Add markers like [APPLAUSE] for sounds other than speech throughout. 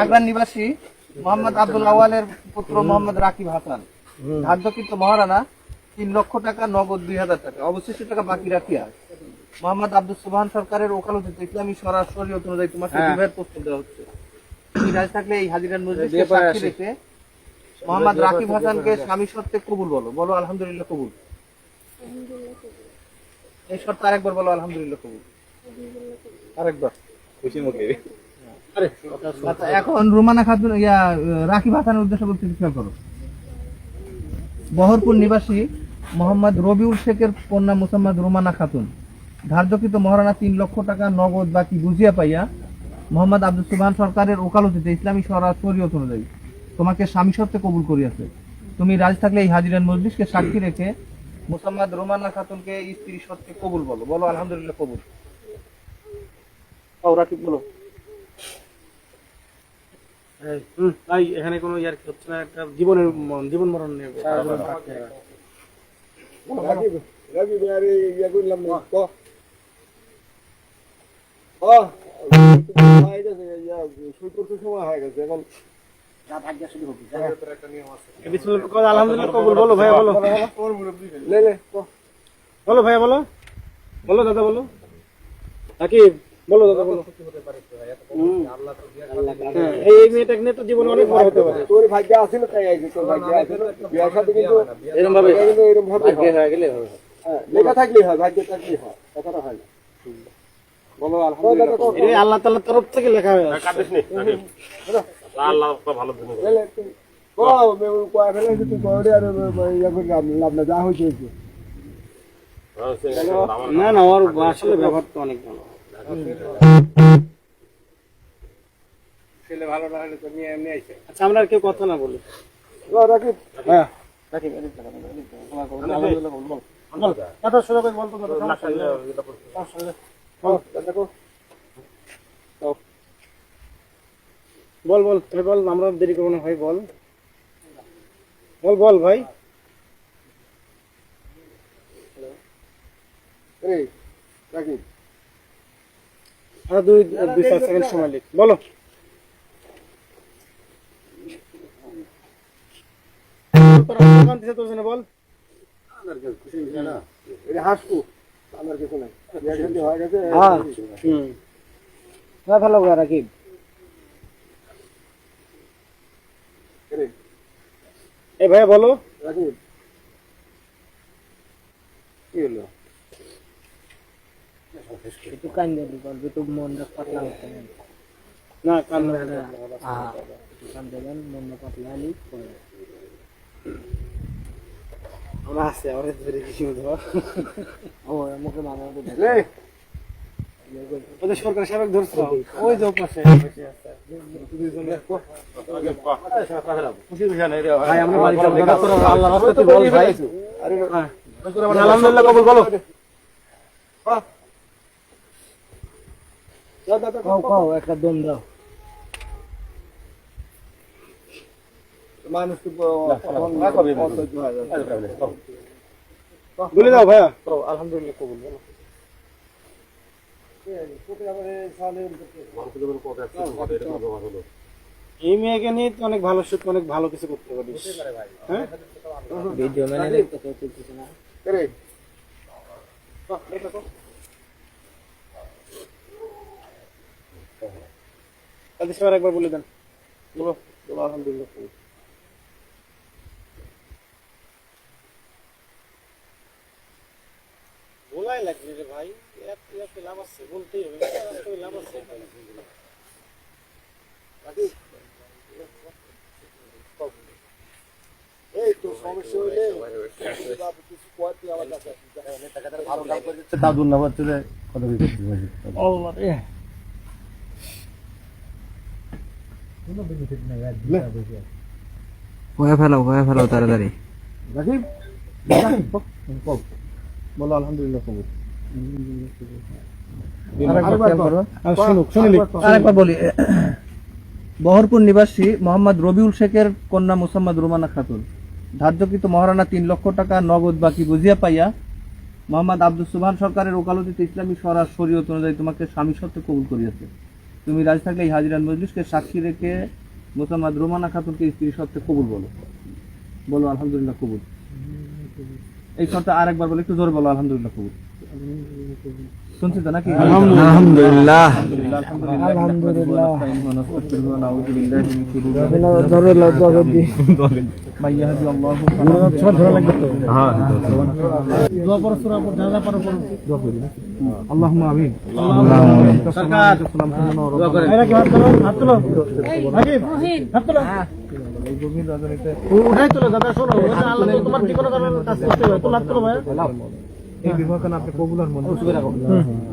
আগ্রার নিবাসী মোহাম্মদ আব্দুল আওয়ালের পুত্র মোহাম্মদ রাকিব হাসান। ধার্যকৃত মহারানা তিন লক্ষ টাকা নগদ দুই হাজার টাকা অবশিষ্ট টাকা বাকি রাখিয়া মোহাম্মদ আব্দুল সুবহান সরকারের ওকালতিতে ইসলামী সরাসরি অনুযায়ী তোমাকে বিবাহের প্রস্তাব দেওয়া হচ্ছে। থাকলে এই হাজিরান মজলিসকে সাক্ষী রেখে মোহাম্মদ রাকিব হাসানকে স্বামী সত্ত্বে কবুল বলো। বলো আলহামদুলিল্লাহ কবুল। এই শর্ত আরেকবার বলো আলহামদুলিল্লাহ কবুল। আরেকবার। খুশি মুখে আচ্ছা এখন রুমানা খাতুন ইয়া রাকিব হাসানের উদ্দেশ্যে বলতে খেয়াল করো? বহরপুর নিবাসী মোহাম্মদ রবিউল শেখের কন্যা মুসাম্মদ রুমানা খাতুন। ধার্যকৃত মহারানা তিন লক্ষ টাকা নগদ বাকি বুঝিয়া পাইয়া মোহাম্মদ আব্দুল সুবহান সরকারের ওকালতিতে ইসলামী শরীয়ত অনুযায়ী তোমাকে স্বামী সত্ত্বে কবুল করিয়াছে। তুমি রাজি থাকলে এই হাজিরান মজলিসকে সাক্ষী রেখে মুসাম্মদ রুমানা খাতুনকে স্ত্রী সত্ত্বে কবুল বলো। বলো আলহামদুলিল্লাহ কবুল। রাকিব বলো। ভাই এখানে কোনো ইয়ার কি হচ্ছে না একটা জীবনের জীবন মরণ নিয়ে বলো ভাইয়া বলো। লে লে তো বলো ভাইয়া বলো। বলো দাদা বলো। আকিব বলো দাদা বলো হ্যাঁ, এই নিয়ে তো জীবন অনেক বড় হতে পারে তোর ভাগ্য আছিল তাই আইছে তোর ভাগ্য বিয়ার সাথে কিন্তু এরকম ভাবে এরকম ভাবে হয়। হয়ে গেলে হবে হ্যাঁ লেখা থাকলেই হয় ভাগ্য থাকলেই হয় কথাটা হয় না বলো আলহামদুলিল্লাহ এই আল্লাহ তাআলার তরফ থেকে লেখা হয়ে আছে লে লে তুমি বলো আমি কয় ফেলে তুই কয়ডে আর ইয়া করে লাভ না যা হইছে হইছে না না ওর আসলে ব্যবহার তো অনেক ভালো ছেলে ভালো না হলে তো নিয়ে এমনি আইছে। আচ্ছা আমরা আর কেউ কথা না বলি। রাখি। হ্যাঁ। রাকিব। কথা করে বলতো। বল বল। বল বল আমরা দেরি করব না ভাই বল। বল বল ভাই। আর দুই দুই চার সেকেন্ড সময় লিখ। বলো। আমার কিছু নাই। হয়ে। গেছে হ্যাঁ হুম না ভালো রাকিব রে ভাইয়া বলো। কি হলো? একটু কান দিয়ে বল, মনটা পাতলা হতে না কান্না আহা, একটু কান দেবেন, মনটা পাতলা হলেই হবে। আমরা আছে আমরা ধরে কিছু ধর ও, বলে, রে ওদের সরকার সাবেক ধরছো ওই যে পাশে ভাই আমরা বাড়ি যাব দাদা তোরা আল্লাহ রাস্তাতে বল ভাই আরে হ্যাঁ আলহামদুলিল্লাহ কবুল বলো দাদা দাদা খাও, খাও, একটা দম দাও। মানুষ বলে দাও ভাইয়া। আলহামদুলিল্লাহ কবুল বলো। এই মেয়েকে নিয়ে তো অনেক ভালো সুখ অনেক ভালো কিছু করতে পারিস। হ্যাঁ? ভিডিও মানে দেখতে কেউ তুলতেছে না। রে তাদের সবার একবার বলে দেন। বলো বলো আলহামদুলিল্লাহ। বলাই লাগবে রে ভাই লাভ আছে বলতেই হবে। লাভ আছে এই তো সমস্যা হইলে কিছু কোয়াতে ফেলাও ফেলাও তাড়াতাড়ি। বলো আলহামদুলিল্লাহ কবুল বহরপুর নিবাসী মোহাম্মদ রবিউল শেখের কন্যা মুসাম্মদ রুমানা খাতুন। ধার্যকৃত মহারানা তিন লক্ষ টাকা নগদ বাকি বুঝিয়া পাইয়া মোহাম্মদ আব্দুল সুবহান সরকারের ওকালতিতে ইসলামী সরাস শরীয়ত অনুযায়ী তোমাকে স্বামী সত্ত্বে কবুল করিয়াছে। তুমি রাজি থাকলে এই হাজিরান মজলিসকে সাক্ষী রেখে মোসাম্মদ রোমানা খাতুনকে স্ত্রী সত্ত্বে কবুল বলো। বলো, আলহামদুলিল্লাহ, কবুল। এই শর্তে আর একবার বলো, একটু জোর বলো, আলহামদুলিল্লাহ, কবুল। শুনছি তো নাকি? আলহামদুলিল্লাহ। আলহামদুলিল্লাহ হ্যাঁ। উঠাই তোলো দাদা শোনো আল্লাহ তোমার জীবনের কাছে তোলা তোলো ভাই এই বিবাহখান আপনি কবুল আর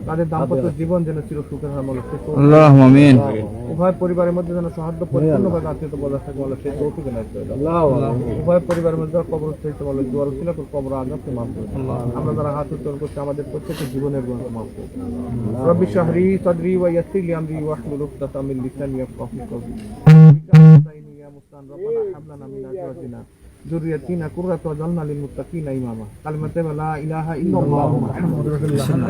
তাদের দাম্পত্য জীবন যেন চির সুখের হয় মলক আল্লাহ আমিন। উভয় পরিবারের মধ্যে যেন সৌহার্দ্য পরিপূর্ণভাবে আত্মীয়তা বজায় থাকে মলক সেই তৌফিক উভয় পরিবারের মধ্যে কবর স্থিত মলক জোয়ার ছিল কবর আজাবকে মাফ করুন আমরা যারা হাত উত্তোলন করছি আমাদের প্রত্যেকের জীবনের গুণ মাফ করুন [LAUGHS] রব্বি শাহরি সাদরি ওয়া ইয়াসসির লি আমরি ওয়াহলুল উকদাতাম মিন লিসানি ইয়াফকাহু কওলি। ইয়া মুস্তান রব্বানা হাবলানা মিন ذريتنا قرة وجعلنا للمتقين اماما كلمة لا اله الا الله محمد رسول الله